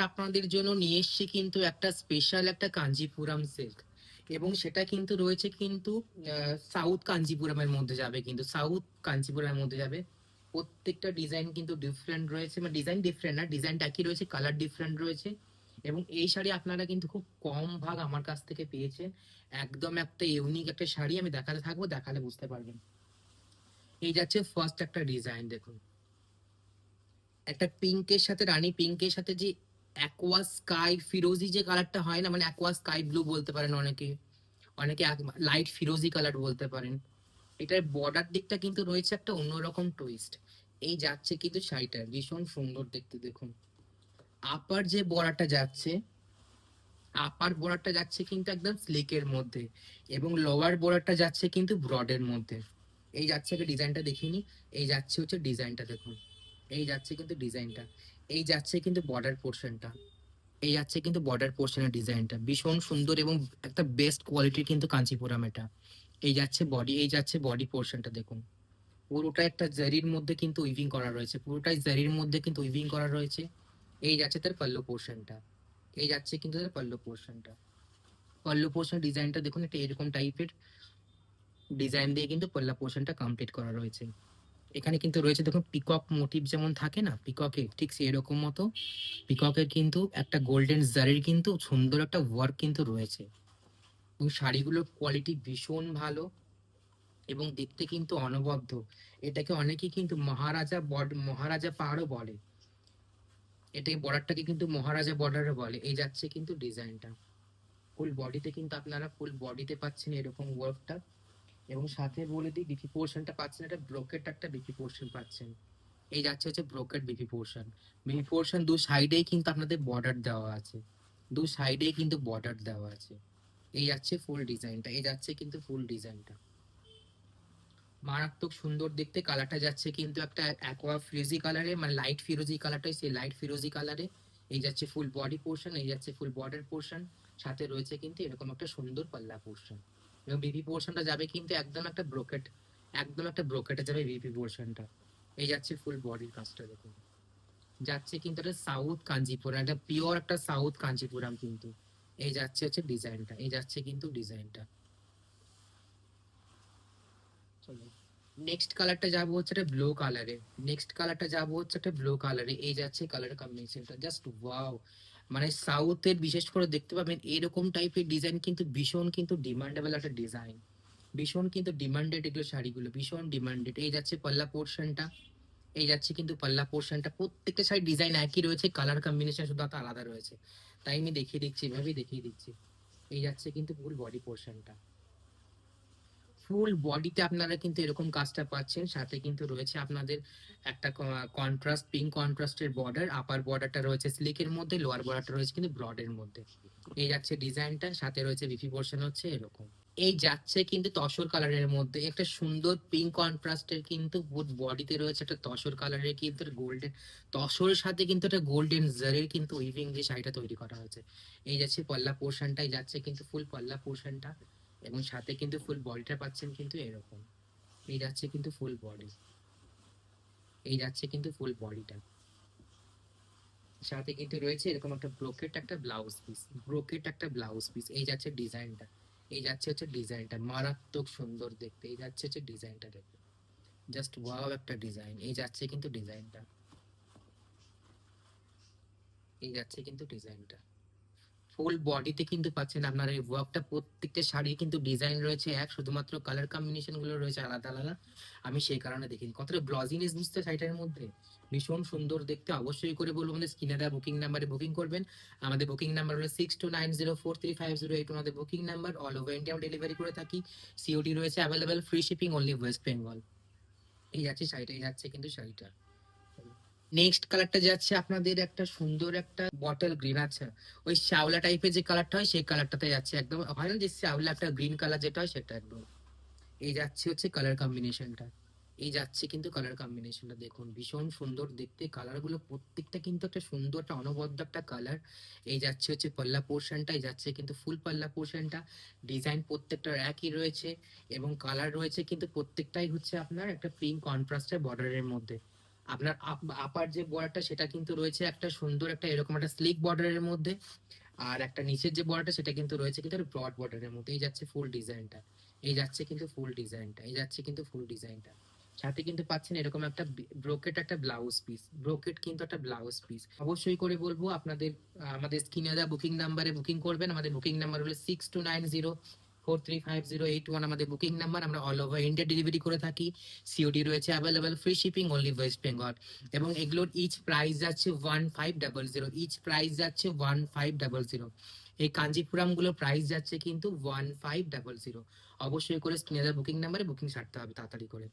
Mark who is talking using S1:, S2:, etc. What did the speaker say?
S1: আপনাদের জন্য নিয়ে এসেছি কিন্তু একটা স্পেশাল একটা কাঞ্জিপুরাম সিল্ক এবং সেটা কিন্তু রয়েছে কিন্তু সাউথ কাঞ্জিপুরামের মধ্যে যাবে কিন্তু সাউথ কাঞ্জিপুরামের মধ্যে যাবে। প্রত্যেকটা ডিজাইন কিন্তু ডিফারেন্ট রয়েছে মানে ডিজাইন ডিফারেন্ট না ডিজাইনটা একই রয়েছে কালার ডিফারেন্ট রয়েছে। এবং এই শাড়ি আপনারা কিন্তু খুব কম ভাগ আমার কাছ থেকে পেয়েছেন। একদম একটা ইউনিক একটা শাড়ি আমি দেখাতে থাকব, দেখালে বুঝতে পারবেন। এই যাচ্ছে ফার্স্ট একটা ডিজাইন দেখুন। একটা পিঙ্কের সাথে, রানী পিঙ্কের সাথে যে অ্যাকোয়া স্কাই ফিরোজি যে কালারটা হয় না মানে অ্যাকোয়া স্কাই ব্লু বলতে পারেন অনেকে। অনেকে লাইট ফিরোজি কালার বলতে পারেন। এটার বর্ডার দিকটা কিন্তু রয়েছে একটা অন্যরকম টুইস্ট এই যাচ্ছে কিন্তু শাড়িটা, ভীষণ সুন্দর দেখতে দেখুন। আপার যে বর্ডারটা যাচ্ছে আপার বর্ডারটা যাচ্ছে কিন্তু একদম স্লিকের মধ্যে এবং লোয়ার বর্ডারটা যাচ্ছে কিন্তু ব্রডের মধ্যে। এই যাচ্ছে ডিজাইনটা দেখিনি, এই যাচ্ছে হচ্ছে ডিজাইনটা দেখুন। এই যাচ্ছে কিন্তু ডিজাইনটা এই যাচ্ছে কিন্তু বর্ডার পোর্শনটা এই যাচ্ছে কিন্তু বর্ডার পোর্শনের ডিজাইনটা ভীষণ সুন্দর এবং একটা বেস্ট কোয়ালিটির কিন্তু কাঞ্চিপুরাম এটা। এই যাচ্ছে বডি এই যাচ্ছে বডি পোর্শনটা দেখুন। পুরোটা একটা জারির মধ্যে কিন্তু উইভিং করা রয়েছে। পুরোটাই জারির মধ্যে কিন্তু উইভিং করা রয়েছে। এই যাচ্ছে তার পাল্লু পোর্শনটা এই যাচ্ছে কিন্তু তার পাল্লু পোর্শনটা পাল্লু পোর্শন ডিজাইনটা দেখুন একটা এরকম টাইপের ডিজাইন দিয়ে কিন্তু পাল্লা পোর্শনটা কমপ্লিট করা রয়েছে। এখানে কিন্তু রয়েছে দেখুন পিকক মোটিভ যেমন থাকে না পিককের ঠিক সেরকম মতো। পিককের কিন্তু একটা গোল্ডেন জারির কিন্তু সুন্দর একটা ওয়ার্ক কিন্তু রয়েছে। এবং শাড়িগুলোর কোয়ালিটি ভীষণ ভালো এবং দেখতে কিন্তু অনবদ্য। এটাকে অনেকেই কিন্তু মহারাজা বর্ড মহারাজা পাহাড়ও বলে। এটাকে বর্ডারটাকে কিন্তু মহারাজা বর্ডারও বলে। এই যাচ্ছে কিন্তু ডিজাইনটা ফুল বডিতে কিন্তু আপনারা ফুল বডিতে পাচ্ছেন এরকম ওয়ার্কটা এবং সাথে বলে দিই বিপি পোর্শনটা পাচ্ছেন, এটা ব্রোকেট একটা বিপি পোর্শন পাচ্ছেন। এই যাচ্ছে হচ্ছে brocade BP portion BP portion দু সাইডেই কিন্তু আপনাদের বর্ডার দেওয়া আছে। দু সাইডেই কিন্তু বর্ডার দেওয়া আছে। এই যাচ্ছে ফুল ডিজাইনটা এই যাচ্ছে কিন্তু ফুল ডিজাইনটা মারাত্মক সুন্দর দেখতে কালারটা যাচ্ছে কিন্তু একটা অ্যাকোয়া ফিরোজি কালারে মানে লাইট ফিরোজি কালারটাই সেই লাইট ফিরোজি কালারে এই যাচ্ছে ফুল বডি পোর্শন এই যাচ্ছে ফুল বর্ডার পোর্শন সাথে রয়েছে কিন্তু এরকম একটা সুন্দর পাল্লা পোর্শন এবং বিপি পোর্শনটা যাবে কিন্তু একদম একটা ব্রোকেট একদম একটা ব্রোকেটে যাবে বিপি পোর্শনটা এই যাচ্ছে ফুল বডির কাজটা দেখুন। যাচ্ছে কিন্তু এটা সাউথ কাঞ্জিপুরাম এটা পিওর একটা সাউথ কাঞ্জিপুরাম কিন্তু। এই যাচ্ছে হচ্ছে ডিজাইনটা এই যাচ্ছে কিন্তু ডিজাইনটা নেক্সট কালারটা যাব হচ্ছে একটা ব্লু কালারে নেক্সট কালারটা যাব হচ্ছে একটা ব্লু কালারে এই যাচ্ছে কালার কম্বিনেশনটা জাস্ট ওয়াও মানে সাউথের বিশেষ করে দেখতে পাবেন, এরকম টাইপের ডিজাইন কিন্তু ভীষণ কিন্তু ডিমান্ডেবল একটা ডিজাইন ভীষণ কিন্তু ডিমান্ডেড এগুলো শাড়িগুলো, ভীষণ ডিমান্ডেড এই যাচ্ছে পাল্লা পোর্শনটা এই যাচ্ছে কিন্তু পাল্লা পোর্শনটা প্রত্যেকটা শাড়ি ডিজাইন একই রয়েছে কালার কম্বিনেশন শুধু আলাদা রয়েছে। তাই আমি দেখিয়ে দিচ্ছি, এভাবেই দেখিয়ে দিচ্ছি। এই যাচ্ছে কিন্তু ফুল বডি পোর্শনটা ফুল বডিতে আপনারা কিন্তু এরকম কাজটা পাচ্ছেন। সাথে কিন্তু রয়েছে আপনাদের একটা কন্ট্রাস্ট পিঙ্ক কন্ট্রাস্টের বর্ডার আপার বর্ডারটা রয়েছে স্লিকের মধ্যে লোয়ার বর্ডারটা রয়েছে কিন্তু ব্রডের মধ্যে। এই যাচ্ছে ডিজাইনটা সাথে রয়েছে বিপি পোর্শন হচ্ছে এরকম। এই যাচ্ছে কিন্তু তসর কালারের মধ্যে, একটা সুন্দর পিঙ্ক কন্ট্রাস্টের কিন্তু বডিতে রয়েছে একটা তসর কালারের কিন্তু গোল্ডেন তসরের সাথে কিন্তু একটা গোল্ডেন জারের কিন্তু উইভিং যে শাড়িটা তৈরি করা হয়েছে। এই যাচ্ছে পল্লা পোর্শনটাই যাচ্ছে কিন্তু ফুল পল্লা পোর্শনটা এবং সাথে কিন্তু ফুল বডিটা পাচ্ছেন কিন্তু এরকম। এই যাচ্ছে কিন্তু ফুল বডি এই যাচ্ছে কিন্তু ফুল বডিটা সাথে কিন্তু রয়েছে এরকম একটা ব্রোকেট একটা ব্লাউজ পিস ব্রোকেট একটা ব্লাউজ পিস এই যাচ্ছে ডিজাইনটা এই যাচ্ছে হচ্ছে ডিজাইনটা মারাত্মক সুন্দর দেখতে। এই যাচ্ছে হচ্ছে ডিজাইনটা দেখতে। জাস্ট ওয়াও একটা ডিজাইন এই যাচ্ছে কিন্তু ডিজাইনটা এই যাচ্ছে কিন্তু ডিজাইনটা ফুল বডিতে কিন্তু পাচ্ছেন আপনার এই ওয়ার্কটা প্রত্যেকটা শাড়ি কিন্তু ডিজাইন রয়েছে এক, শুধুমাত্র কালার কম্বিনেশনগুলো রয়েছে আলাদা আলাদা। আমি সেই কারণে দেখিনি। কতটা ব্লজিনেস বুঝতে শাড়িটার মধ্যে? ভীষণ সুন্দর দেখতে। অবশ্যই করে বলব আমাদের স্ক্রিনে দেওয়া বুকিং নাম্বারে বুকিং করবেন। আমাদের বুকিং নাম্বার হলো six two nine zero four three five zero eight আমাদের booking number all over India delivery করে থাকি। সিওটি রয়েছে available free shipping only West Bengal এই যাচ্ছে শাড়িটা, এই যাচ্ছে কিন্তু শাড়িটা। নেক্সট কালারটা যাচ্ছে আপনাদের একটা সুন্দর একটা বটল গ্রিন আছে। ওই শ্যাওলা টাইপের যে কালারটা হয়, সেই কালারটাতে যাচ্ছে একদম। হয় না যে শ্যাওলা একটা গ্রিন কালার যেটা হয়, সেটা একদম। এই যাচ্ছে হচ্ছে কালার কম্বিনেশনটা এই যাচ্ছে কিন্তু কালার কম্বিনেশনটা দেখুন, ভীষণ সুন্দর দেখতে। কালারগুলো প্রত্যেকটা কিন্তু একটা সুন্দর, একটা অনবদ্য একটা কালার এই যাচ্ছে হচ্ছে পাল্লা পোর্শনটা এই যাচ্ছে কিন্তু ফুল পাল্লা পোর্শনটা ডিজাইন প্রত্যেকটার একই রয়েছে এবং কালার রয়েছে কিন্তু প্রত্যেকটাই হচ্ছে আপনার একটা পিঙ্ক কন্ট্রাস্টের বর্ডারের মধ্যে। আপনার আপার যে বর্ডারটা সেটা কিন্তু রয়েছে একটা সুন্দর একটা এরকম একটা স্লিক বর্ডারের মধ্যে। আর একটা নিচের যে বর্ডারটা সেটা কিন্তু রয়েছে কিন্তু ব্রড বর্ডারের মধ্যে। এই যাচ্ছে ফুল ডিজাইনটা এই যাচ্ছে কিন্তু ফুল ডিজাইনটা এই যাচ্ছে কিন্তু ফুল ডিজাইনটা সাথে কিন্তু পাচ্ছেন এরকম একটা ব্রোকেট একটা ব্লাউজ পিস ব্রোকেট কিন্তু একটা ব্লাউজ পিস অবশ্যই করে বলব, আপনাদের, আমাদের স্ক্রিনে দেওয়া বুকিং নাম্বারে বুকিং করবেন। আমাদের বুকিং নাম্বার হলো six two nine zero four three five zero eight one আমাদের বুকিং নাম্বার আমরা অল ওভার ইন্ডিয়া ডেলিভারি করে থাকি। সিওডি রয়েছে available free shipping only West Bengal এবং এগুলোর ইচ প্রাইস যাচ্ছে one five double zero each price যাচ্ছে one five double zero এই কাঞ্জিপুরামগুলোর প্রাইস যাচ্ছে কিন্তু ওয়ান ফাইভ ডাবল জিরো অবশ্যই করে স্ক্রিনে বুকিং নাম্বারে বুকিং ছাড়তে হবে, তাড়াতাড়ি করে।